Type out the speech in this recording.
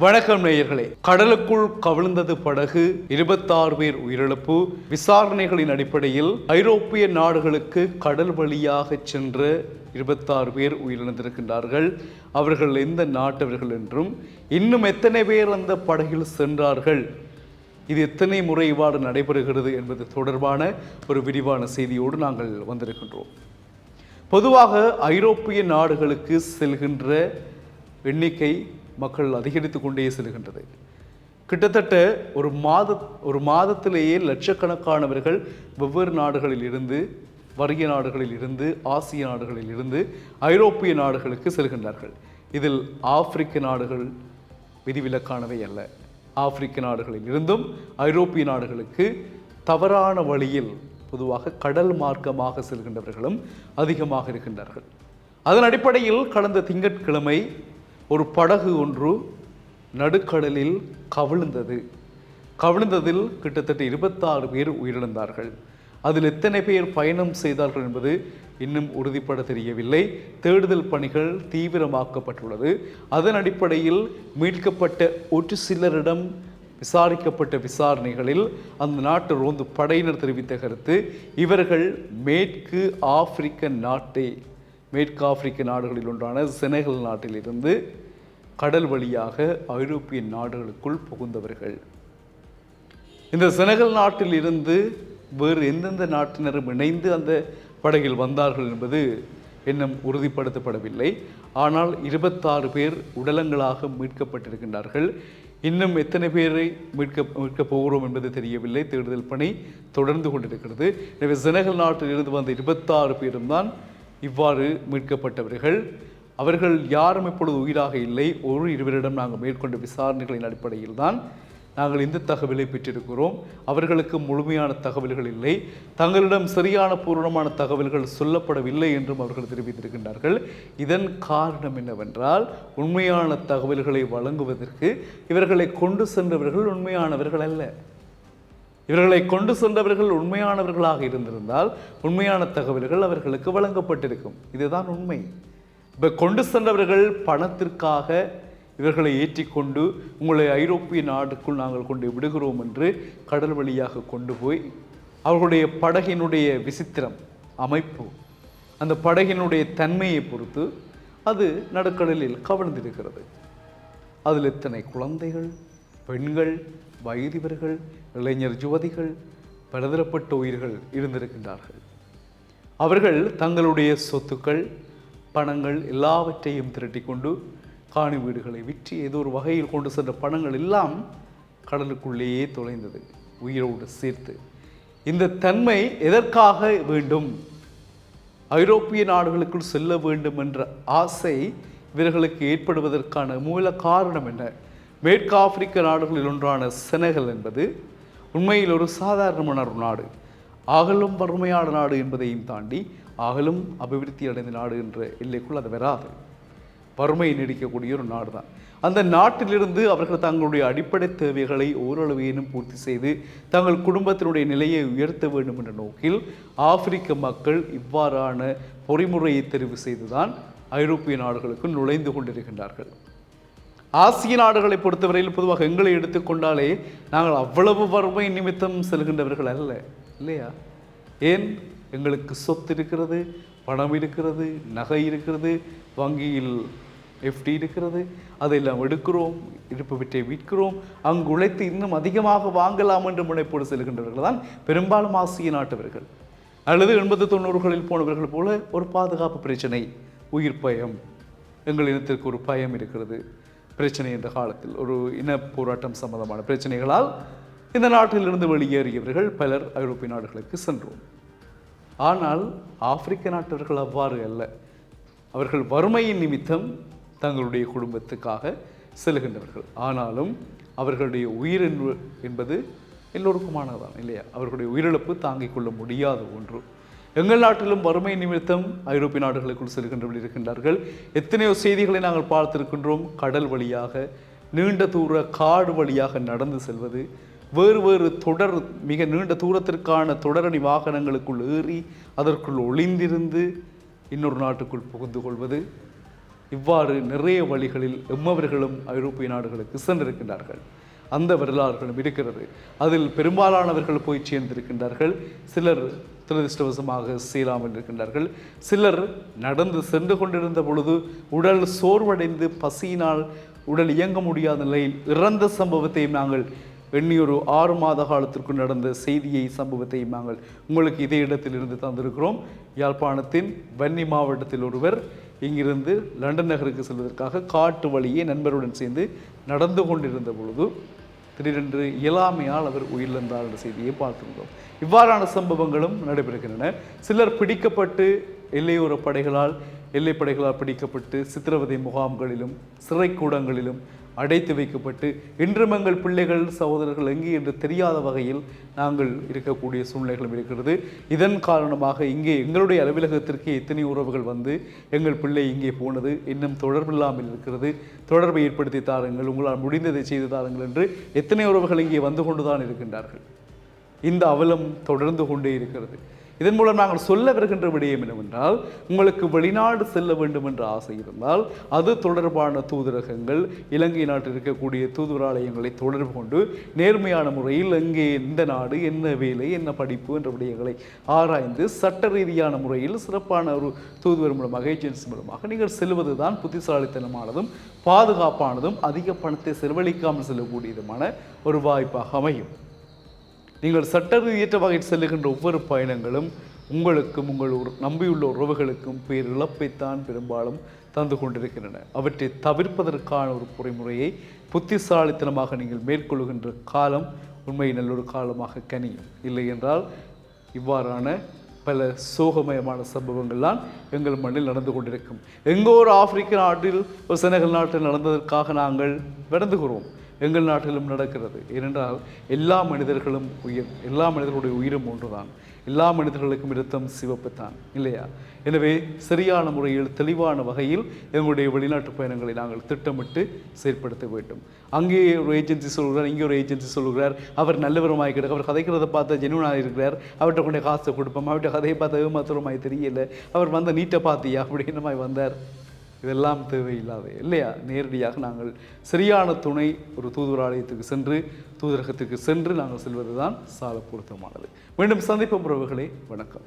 வணக்கம் நேயர்களே. கடலுக்குள் கவிழ்ந்தது படகு இருபத்தாறு பேர் உயிரிழப்பு. விசாரணைகளின் அடிப்படையில் ஐரோப்பிய நாடுகளுக்கு கடல் வழியாக சென்ற இருபத்தாறு பேர் உயிரிழந்திருக்கின்றார்கள். அவர்கள் எந்த நாட்டவர்கள் என்றும் இன்னும் எத்தனை பேர் அந்த படகில் சென்றார்கள்? இது எத்தனை முறை இவ்வாறு நடைபெறுகிறது என்பது தொடர்பான ஒரு விரிவான செய்தியோடு நாங்கள் வந்திருக்கின்றோம். பொதுவாக ஐரோப்பிய நாடுகளுக்கு செல்கின்ற எண்ணிக்கை மக்கள் அதிகரித்து கொண்டே செல்கின்றது. கிட்டத்தட்ட ஒரு மாத ஒரு மாதத்திலேயே லட்சக்கணக்கானவர்கள் வெவ்வேறு நாடுகளில் இருந்து வறிய நாடுகளில் இருந்து ஆசிய நாடுகளில் இருந்து ஐரோப்பிய நாடுகளுக்கு செல்கின்றார்கள். இதில் ஆப்பிரிக்க நாடுகள் விதிவிலக்கானவை அல்ல. ஆப்பிரிக்க நாடுகளில் இருந்தும் ஐரோப்பிய நாடுகளுக்கு தவறான வழியில் பொதுவாக கடல் மார்க்கமாக செல்கின்றவர்களும் அதிகமாக இருக்கின்றார்கள். அதன் அடிப்படையில் கடந்த திங்கட்கிழமை ஒரு படகு ஒன்று நடுக்கடலில் கவிழ்ந்தது. கவிழ்ந்ததில் கிட்டத்தட்ட இருபத்தாறு பேர் உயிரிழந்தார்கள். அதில் எத்தனை பேர் பயணம் செய்தார்கள் என்பது இன்னும் உறுதிப்பட தெரியவில்லை. தேடுதல் பணிகள் தீவிரமாக்கப்பட்டுள்ளது. அதன் அடிப்படையில் மீட்கப்பட்ட ஒரு சிலரிடம் விசாரிக்கப்பட்ட விசாரணைகளில் அந்த நாட்டு ரோந்து படையினர் தெரிவித்த கருத்து இவர்கள் மேற்கு ஆப்பிரிக்க நாட்டை. மேற்கு ஆப்பிரிக்க நாடுகளில் ஒன்றான செனகல் நாட்டிலிருந்து கடல் வழியாக ஐரோப்பிய நாடுகளுக்குள் புகுந்தவர்கள். இந்த செனகல் நாட்டிலிருந்து வேறு எந்தெந்த நாட்டினரும் இணைந்து அந்த படகில் வந்தார்கள் என்பது இன்னும் உறுதிப்படுத்தப்படவில்லை. ஆனால் இருபத்தாறு பேர் உடலங்களாக மீட்கப்பட்டிருக்கின்றார்கள். இன்னும் எத்தனை பேரை மீட்க மீட்கப் போகிறோம் என்பது தெரியவில்லை. தேடுதல் பணி தொடர்ந்து கொண்டிருக்கிறது. எனவே செனகல் நாட்டிலிருந்து வந்த இருபத்தாறு பேரும் தான் இவ்வாறு மீட்கப்பட்டவர்கள். அவர்கள் யாரும் இப்பொழுது உயிராக இல்லை. ஒரு இருவரிடம் நாங்கள் மேற்கொண்ட விசாரணைகளின் அடிப்படையில் தான் நாங்கள் இந்த தகவலை பெற்றிருக்கிறோம். அவர்களுக்கு முழுமையான தகவல்கள் இல்லை. தங்களிடம் சரியான பூர்ணமான தகவல்கள் சொல்லப்படவில்லை என்றும் அவர்கள் தெரிவித்திருக்கின்றார்கள். இதன் காரணம் என்னவென்றால் உண்மையான தகவல்களை வழங்குவதற்கு இவர்களை கொண்டு சென்றவர்கள் உண்மையானவர்கள் அல்ல. இவர்களை கொண்டு சென்றவர்கள் உண்மையானவர்களாக இருந்திருந்தால் உண்மையான தகவல்கள் அவர்களுக்கு வழங்கப்பட்டிருக்கும். இதுதான் உண்மை. இப்போ கொண்டு சென்றவர்கள் பணத்திற்காக இவர்களை ஏற்றிக்கொண்டு உங்களை ஐரோப்பிய நாடுக்குள் நாங்கள் கொண்டு விடுகிறோம் என்று கடல் வழியாக கொண்டு போய் அவர்களுடைய படகினுடைய விசித்திரம் அமைப்பு அந்த படகினுடைய தன்மையை பொறுத்து அது நடுக்கடலில் கவர்ந்திருக்கிறது அதில் எத்தனை குழந்தைகள்? பெண்கள் வயதிவர்கள் இளைஞர் யுவதிகள் பலதரப்பட்ட உயிர்கள் இருந்திருக்கின்றார்கள். அவர்கள் தங்களுடைய சொத்துக்கள் பணங்கள் எல்லாவற்றையும் திரட்டிக்கொண்டு காணி வீடுகளை விற்று ஏதோ ஒரு வகையில் கொண்டு சென்ற பணங்கள் எல்லாம் கடலுக்குள்ளேயே தொலைந்தது உயிரோடு சேர்த்து. இந்த தன்மை எதற்காக வேண்டும்? ஐரோப்பிய நாடுகளுக்குள் செல்ல வேண்டும் என்ற ஆசை இவர்களுக்கு ஏற்படுவதற்கான மூல காரணம் என்ன? மேற்கு ஆப்பிரிக்க நாடுகளில் ஒன்றான செனகல் என்பது உண்மையில் ஒரு சாதாரணமான ஒரு நாடு. ஆகலும் வறுமையான நாடு என்பதையும் தாண்டி ஆகலும் அபிவிருத்தி அடைந்த நாடு என்ற எல்லைக்குள் அது வராது. வறுமையை நீடிக்கக்கூடிய ஒரு நாடு தான் அந்த நாட்டிலிருந்து அவர்கள் தங்களுடைய அடிப்படை தேவைகளை ஓரளவேனும் பூர்த்தி செய்து தங்கள் குடும்பத்தினுடைய நிலையை உயர்த்த வேண்டும் என்ற நோக்கில் ஆப்பிரிக்க மக்கள் இவ்வாறான பொறிமுறையை தெரிவு செய்துதான் ஐரோப்பிய நாடுகளுக்கு நுழைந்து கொண்டிருக்கின்றார்கள். ஆசிய நாடுகளை பொறுத்தவரையில் பொதுவாக எங்களை எடுத்துக்கொண்டாலே நாங்கள் அவ்வளவு வறுமை நிமித்தம் செல்கின்றவர்கள் அல்ல இல்லையா? ஏன்? எங்களுக்கு சொத்து இருக்கிறது பணம் இருக்கிறது நகை இருக்கிறது வங்கியில் எஃப்டி இருக்கிறது அதையெல்லாம் எடுக்கிறோம் இருப்பவற்றை விற்கிறோம் அங்கு உழைத்து இன்னும் அதிகமாக வாங்கலாம் என்று முனைப்போடு செல்கின்றவர்கள் தான் பெரும்பாலும் ஆசிய நாட்டவர்கள். அல்லது எண்பது தொண்ணூறுகளில் போனவர்கள் போல ஒரு பாதுகாப்பு பிரச்சனை உயிர் பயம் எங்கள் இனத்திற்கு ஒரு பயம் இருக்கிறது. பிரச்சனை என்ற காலத்தில் ஒரு இன போராட்டம் சம்பந்தமான பிரச்சனைகளால் இந்த நாட்டிலிருந்து வெளியேறியவர்கள் பலர் ஐரோப்பிய நாடுகளுக்கு சென்றோம். ஆனால் ஆப்பிரிக்க நாட்டவர்கள் அவ்வாறு அல்ல. அவர்கள் வறுமையின் நிமித்தம் தங்களுடைய குடும்பத்துக்காக செல்கின்றவர்கள். ஆனாலும் அவர்களுடைய உயிர் என்பது எல்லோருக்குமானதான் இல்லையா? அவர்களுடைய உயிரிழப்பு தாங்கிக் கொள்ள முடியாத ஒன்று. எங்கள் நாட்டிலும் வறுமை நிமித்தம் ஐரோப்பிய நாடுகளுக்குள் செல்கின்றவர்கள் இருக்கின்றார்கள். எத்தனையோ செய்திகளை நாங்கள் பார்த்திருக்கின்றோம். கடல் வழியாக நீண்ட தூர காடு வழியாக நடந்து செல்வது வேறு வேறு தொடர் மிக நீண்ட தூரத்திற்கான தொடரணி வாகனங்களுக்குள் ஏறி அதற்குள் ஒளிந்திருந்து இன்னொரு நாட்டுக்குள் புகுந்து கொள்வது. இவ்வாறு நிறைய வழிகளில் எம்மவர்களும் ஐரோப்பிய நாடுகளுக்கு சென்றிருக்கின்றார்கள். அந்த வரலாறுகளும் இருக்கிறது. அதில் பெரும்பாலானவர்கள் போய் சேர்ந்திருக்கின்றார்கள். சிலர் துரதிருஷ்டவசமாக சீராமல் இருக்கின்றார்கள். சிலர் நடந்து சென்று கொண்டிருந்த பொழுது உடல் சோர்வடைந்து பசியினால் உடல் இயங்க முடியாத நிலையில் இறந்த சம்பவத்தையும் நாங்கள் எண்ணி ஒரு ஆறு மாத காலத்திற்கு நடந்த செய்தியை சம்பவத்தையும் நாங்கள் உங்களுக்கு இதே இடத்தில் இருந்து தந்திருக்கிறோம். யாழ்ப்பாணத்தின் வன்னி மாவட்டத்தில் ஒருவர் இங்கிருந்து லண்டன் நகருக்கு செல்வதற்காக காட்டு வழியே நண்பருடன் சேர்ந்து நடந்து கொண்டிருந்த பொழுது திடீரென்று இயலாமையால் அவர் உயிரிழந்தார் என்ற செய்தியை பார்க்கின்றோம். இவ்வாறான சம்பவங்களும் நடைபெறுகின்றன. சிலர் பிடிக்கப்பட்டு எல்லையோர படைகளால் எல்லை படைகளால் பிடிக்கப்பட்டு சித்திரவதை முகாம்களிலும் சிறைக்கூடங்களிலும் அடைத்து வைக்கப்பட்டு இன்றும் எங்கள் பிள்ளைகள் சகோதரர்கள் எங்கே என்று தெரியாத வகையில் நாங்கள் இருக்கக்கூடிய சூழ்நிலைகளும் இருக்கிறது. இதன் காரணமாக இங்கே எங்களுடைய அலுவலகத்திற்கு எத்தனை உறவுகள் வந்து எங்கள் பிள்ளை இங்கே போனது இன்னும் தொடர்பில்லாமல் இருக்கிறது தொடர்பை ஏற்படுத்தி தாருங்கள் உங்களால் முடிந்ததை செய்து தாருங்கள் என்று எத்தனை உறவுகள் இங்கே வந்து கொண்டுதான் இருக்கின்றார்கள். இந்த அவலம் தொடர்ந்து கொண்டே இருக்கிறது. இதன் மூலம் நாங்கள் சொல்ல வருகின்ற விடயம் என்னவென்றால் உங்களுக்கு வெளிநாடு செல்ல வேண்டும் என்ற ஆசை இருந்தால் அது தொடர்பான தூதரகங்கள் இலங்கை நாட்டில் இருக்கக்கூடிய தூதுவராலயங்களை தொடர்பு கொண்டு நேர்மையான முறையில் எங்கே எந்த நாடு என்ன வேலை என்ன படிப்பு என்ற விடயங்களை ஆராய்ந்து சட்ட ரீதியான முறையில் சிறப்பான ஒரு தூதுவர் மூலமாக ஏஜென்சி மூலமாக நீங்கள் செல்வது தான் புத்திசாலித்தனமானதும் பாதுகாப்பானதும் அதிக பணத்தை செலவழிக்காமல் செல்லக்கூடியதுமான ஒரு வாய்ப்பாக அமையும். நீங்கள் சட்ட ரீதியற்ற வகையில் செல்லுகின்ற ஒவ்வொரு பயணங்களும் உங்களுக்கும் உங்கள் ஒரு நம்பியுள்ள உறவுகளுக்கும் பேரிழப்பைத்தான் பெரும்பாலும் தந்து கொண்டிருக்கின்றன. அவற்றை தவிர்ப்பதற்கான ஒரு பொறிமுறையை புத்திசாலித்தனமாக நீங்கள் மேற்கொள்கின்ற காலம் உண்மை நல்லொரு காலமாக கனியும். இல்லை என்றால் இவ்வாறான பல சோகமயமான சம்பவங்கள்லாம் எங்கள் மண்ணில் நடந்து கொண்டிருக்கும். எங்கோ ஒரு ஆப்பிரிக்க நாட்டில் ஒரு செனகல் நாட்டில் நடந்ததற்காக நாங்கள் நடந்துகிறோம் எங்கள் நாட்டிலும் நடக்கிறது. ஏனென்றால் எல்லா மனிதர்களும் உயிர் எல்லா மனிதர்களுடைய உயிரும் ஒன்றுதான். எல்லா மனிதர்களுக்கும் இரத்தம் சிவப்புத்தான் இல்லையா? எனவே சரியான முறையில் தெளிவான வகையில் எங்களுடைய வெளிநாட்டு பயணங்களை நாங்கள் திட்டமிட்டு செயற்படுத்த வேண்டும். அங்கே ஒரு ஏஜென்சி சொல்கிறார் இங்கே ஒரு ஏஜென்சி சொல்கிறார் அவர் நல்லவரமாக கிடக்கு அவர் கதைக்கிறத பார்த்து ஜெனுவனாக இருக்கிறார். அவர்கிட்ட கொண்டே காசை கொடுப்போம் அவர்கிட்ட கதையை பார்த்து ஏமாத்துறமாய் தெரியல. அவர் வந்த நீட்டை பார்த்தியா? அப்படின்னு மாதிரி வந்தார். இதெல்லாம் தேவையில்லாத. இல்லையா? நேரடியாக நாங்கள் சரியான துணை ஒரு தூதுவராலயத்துக்கு சென்று தூதரகத்துக்கு சென்று நாங்கள் செல்வது தான் சால பொருத்தமானது மீண்டும் சந்திப்போம் உறவுகளே. வணக்கம்.